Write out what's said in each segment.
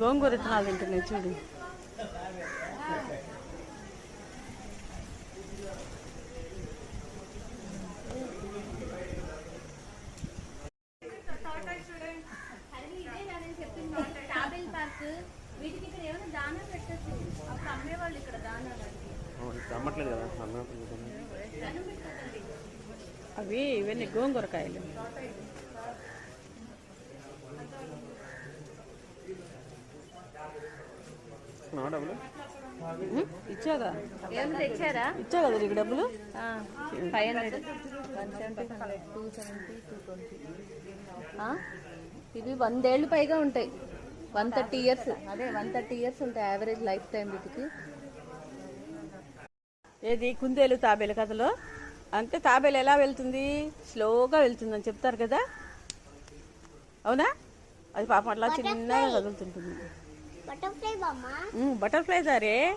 గోంగూర విత్తనాలు తింటున్నాయి చూడు. అమ్మట్లేదు కదా అవి ఇవన్నీ గోంగూరకాయలు. ఏమైనా తెచ్చారా ఇచ్చా కదా నీకు డబ్బులు five hundred one seventy two seventy two twenty ఇవి వందేళ్ళు పైగా ఉంటాయి. వన్ థర్టీ ఇయర్స్ అదే వన్ థర్టీ ఇయర్స్ ఉంటాయి యావరేజ్ లైఫ్ టైం వీటికి. ఏది? కుందేలు తాబేలు కథలో? అంటే తాబేలు ఎలా వెళ్తుంది? స్లోగా వెళ్తుందని చెప్తారు కదా. అవునా? అది పాపం అట్లా చిన్నగా కదులుతుంటుంది. బటర్ఫ్లై సారే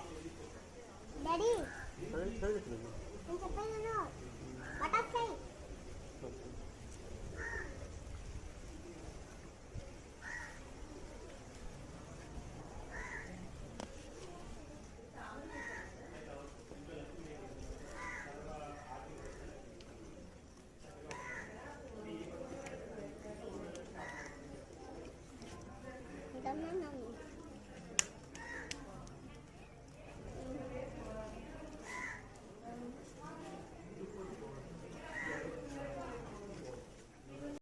Tamam mı?